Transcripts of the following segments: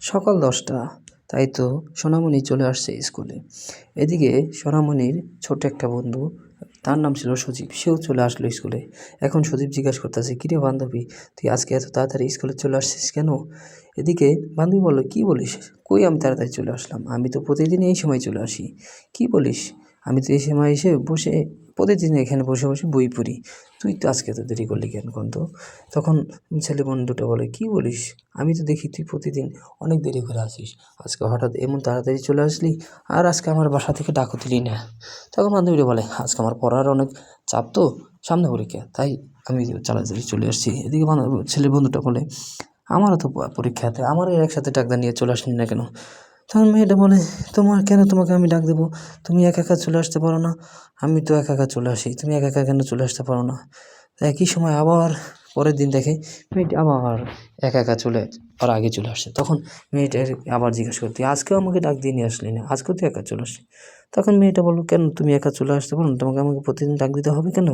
সকাল দশটা, তাই তো সোনামণি চলে আসছে স্কুলে। এদিকে সোনামণির ছোট একটা বন্ধু, তার নাম ছিল সজীব, সেও চলে আসলো স্কুলে। এখন সজীব জিজ্ঞাসা করতেছে, কিরে বান্ধবী, তুই আজকে এত তাড়াতাড়ি স্কুলে চলে আসছিস কেন? এদিকে বান্ধবী বলল, কী বলিস? কই আমি তাড়াতাড়ি চলে আসলাম? আমি তো প্রতিদিন এই সময় চলে আসি। কী বলিস? আমি তো এই সময় এসে বসে, প্রতিদিন এখানে বসে বসে বই পড়ি। তুই তো আজকে এত দেরি করলি কেন কোন তো তখন ছেলে বন্ধুটা বলে, কী বলিস? আমি তো দেখি তুই প্রতিদিন অনেক দেরি করে আসিস। আজকে হঠাৎ এমন তাড়াতাড়ি চলে আসলি, আর আজকে আমার বাসা থেকে ডাকও দিলি না। তখন বান্ধবীরা বলে, আজকে আমার পড়ার অনেক চাপ তো, সামনে পরীক্ষা তাই আমি তাড়াতাড়ি চলে আসছি। এদিকে ছেলে বন্ধুটা বলে, আমারও তো পরীক্ষাতে, আমারও একসাথে ডাক্তার নিয়ে চলে আসলি না কেন? তখন মেয়েটা বলে, তোমার কেন তোমাকে আমি ডাক দেবো? তুমি একা একা চলে আসতে পারো না। আমি তো একা একা চলে আসি। তুমি একা একা কেন চলে আসতে পারো না? একই সময় আবার পরের দিন দেখে মেয়েটি আবার একা একা চলে আর আগে চলে আসছে। তখন মেয়েটার আবার জিজ্ঞাসা করতে আজকেও আমাকে ডাক দিয়ে নিয়ে আসলি না? আজকেও তো একা চলে আসলি? তখন মেয়েটা বলল, কেন তুমি একা চলে আসতে পারো না? তোমাকে আমাকে প্রতিদিন ডাক দিতে হবে কেন?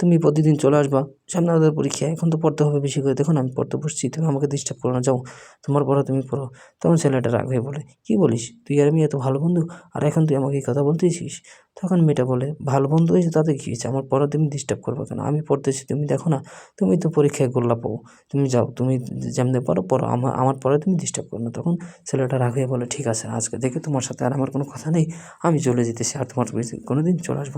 তুমি প্রতিদিন চলে আসবা। সামনে আমাদের পরীক্ষা, এখন তো পড়তে হবে বেশি করে। দেখুন, আমি পড়তে বসছি, তুমি আমাকে ডিস্টার্ব করো না। যাও, তোমার পড়া তুমি পড়ো। তখন ছেলেটা রাগ হয়ে বলে, কী বলিস? তুই আর আমি এত ভালো বন্ধু? আর এখন তুই আমাকে এই কথা বলতেছিস তখন মেয়েটা বলে, ভালো বন্ধু হয়েছে তাতে কী হয়েছে? আমার পড়া তুমি ডিস্টার্ব করবে কেন? আমি পড়তেছি, তুমি দেখো না, তুমি তো পরীক্ষায় গোল্লা পাবো তুমি যাও, তুমি যেমনি পড়ো পড়ো। আমার আমার পরে তুমি ডিস্টার্ব করো না। তখন ছেলেটা রাগ হয়ে বলে, ঠিক আছে, আজকে দেখে তোমার সাথে আর আমার কোনো কথা নেই। আমি চলে যেতেছি, আর তোমার কোনো দিন চলে আসব